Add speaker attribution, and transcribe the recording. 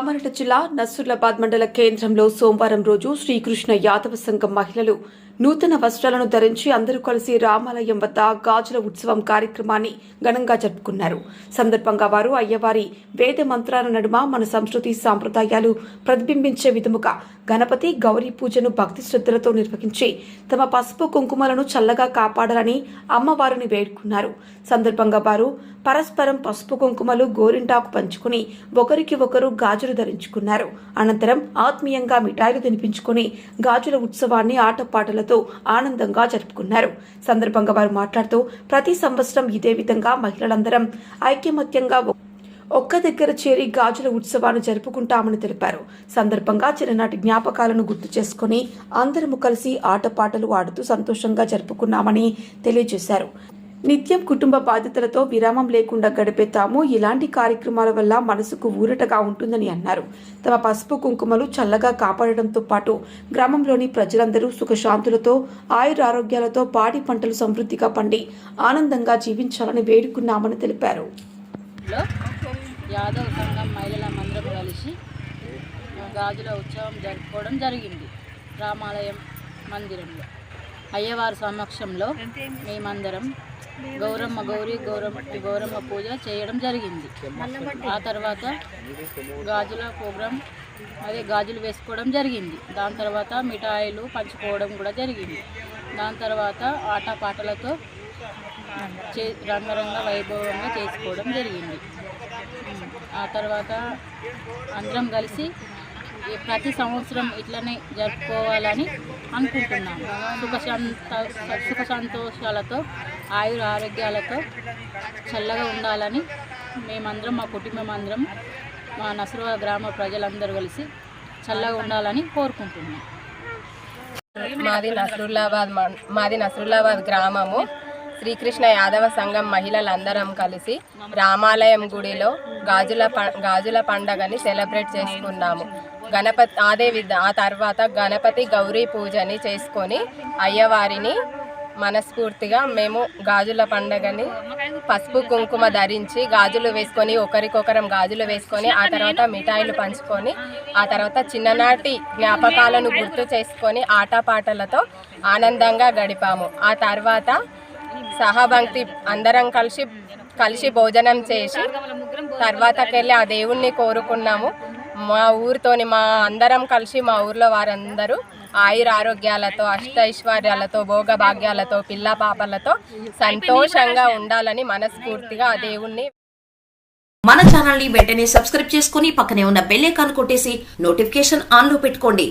Speaker 1: కామారెడ్డి జిల్లా నస్రులాబాద్ మండల కేంద్రంలో సోమవారం రోజు శ్రీకృష్ణ యాదవ సంఘం మహిళలు నూతన వస్త్రాలను ధరించి అందరూ కలిసి రామాలయం వద్ద గాజుల ఉత్సవం కార్యక్రమాన్ని ఘనంగా జరుపుకున్నారు. సందర్భంగా వారు అయ్యవారి వేద మంత్రాల నడుమ మన సంస్కృతి సాంప్రదాయాలు ప్రతిబింబించే విధముగా గణపతి గౌరీ పూజను భక్తి శ్రద్ధలతో నిర్వహించి తమ పసుపు కుంకుమలను చల్లగా కాపాడాలని అమ్మవారిని వేడుకున్నారు. సందర్భంగా వారు పరస్పరం పసుపు కుంకుమలు గోరింటాకు పంచుకుని ఒకరికి ఒకరు గాజులు ధరించుకున్నారు. అనంతరం ఆత్మీయంగా మిఠాయిలు తినిపించుకుని గాజుల ఉత్సవాన్ని ఆటపాటలతో ఆనందంగా జరుపుకున్నారు. సందర్భంగా వారు మాట్లాడుతూ ప్రతి సంవత్సరం ఇదే విధంగా మహిళలందరం ఐక్యమత్యంగా ఒక్క దగ్గర చేరి గాజుల ఉత్సవాన్ని జరుపుకుంటామని తెలిపారు. సందర్భంగా చిన్ననాటి జ్ఞాపకాలను గుర్తు చేసుకుని అందరము కలిసి ఆటపాటలు ఆడుతూ సంతోషంగా జరుపుకున్నామని తెలియజేశారు. నిత్యం కుటుంబ బాధ్యతలతో విరామం లేకుండా గడిపే తాము ఇలాంటి కార్యక్రమాల వల్ల మనసుకు ఊరటగా ఉంటుందని అన్నారు. తమ పసుపు కుంకుమలు చల్లగా కాపాడడంతో పాటు గ్రామంలోని ప్రజలందరూ సుఖశాంతులతో ఆయురారోగ్యాలతో పాడి పంటలు సమృద్ధిగా పండి ఆనందంగా జీవించాలని వేడుకున్నామని తెలిపారు.
Speaker 2: యాదవ సంఘం మహిళల కలిసి గాజుల ఉత్సవం జరుపుకోవడం జరిగింది. రామాలయం మందిరంలో. అయ్యవారి సమక్షంలో మేమందరం గౌరమ్మ గౌరీ గౌరమ్మ గౌరమ్మ పూజ చేయడం జరిగింది. ఆ తర్వాత గాజుల ప్రోగ్రాం అదే గాజులు వేసుకోవడం జరిగింది. దాని తర్వాత మిఠాయిలు పంచుకోవడం కూడా జరిగింది. దాని తర్వాత ఆటపాటలతో చే రంగరంగ వైభవంగా చేసుకోవడం జరిగింది. ఆ తర్వాత అందరం కలిసి ప్రతి సంవత్సరం ఇట్లనే జరుపుకోవాలని అనుకుంటున్నాము. సుఖశాంత సుఖ సంతోషాలతో ఆయుర ఆరోగ్యాలతో చల్లగా ఉండాలని మేమందరం మా కుటుంబం అందరం మా నసరువ గ్రామ ప్రజలందరూ కలిసి చల్లగా ఉండాలని కోరుకుంటున్నాం.
Speaker 3: మాది నసరుల్లాబాద్ మాది నసరుల్లాబాద్ గ్రామము. శ్రీకృష్ణ యాదవ సంఘం మహిళలందరం కలిసి రామాలయం గుడిలో గాజుల ప- గాజుల పండగని సెలబ్రేట్ చేసుకున్నాము. గణపతి అదే విధ ఆ తర్వాత గణపతి గౌరీ పూజని చేసుకొని అయ్యవారిని మనస్ఫూర్తిగా మేము గాజుల పండగని పసుపు కుంకుమ ధరించి గాజులు వేసుకొని ఒకరికొకరం గాజులు వేసుకొని ఆ తర్వాత మిఠాయిలు పంచుకొని ఆ తర్వాత చిన్ననాటి జ్ఞాపకాలను గుర్తు చేసుకొని ఆటపాటలతో ఆనందంగా గడిపాము. ఆ తర్వాత సహభక్తి అందరం కలిసి కలిసి భోజనం చేసి తర్వాతకెళ్ళి ఆ దేవుణ్ణి కోరుకున్నాము. మా ఊరితోని మా అందరం కలిసి మా ఊర్లో వారందరూ ఆయుర ఆరోగ్యాలతో అష్టైశ్వర్యాలతో భోగభాగ్యాలతో పిల్ల పాపలతో సంతోషంగా ఉండాలని మనస్ఫూర్తిగా ఆ దేవుణ్ణి
Speaker 4: మన ఛానల్ని వెంటనే సబ్స్క్రైబ్ చేసుకుని పక్కనే ఉన్న బెల్ ఐకాన్ కొట్టేసి నోటిఫికేషన్ ఆన్లో పెట్టుకోండి.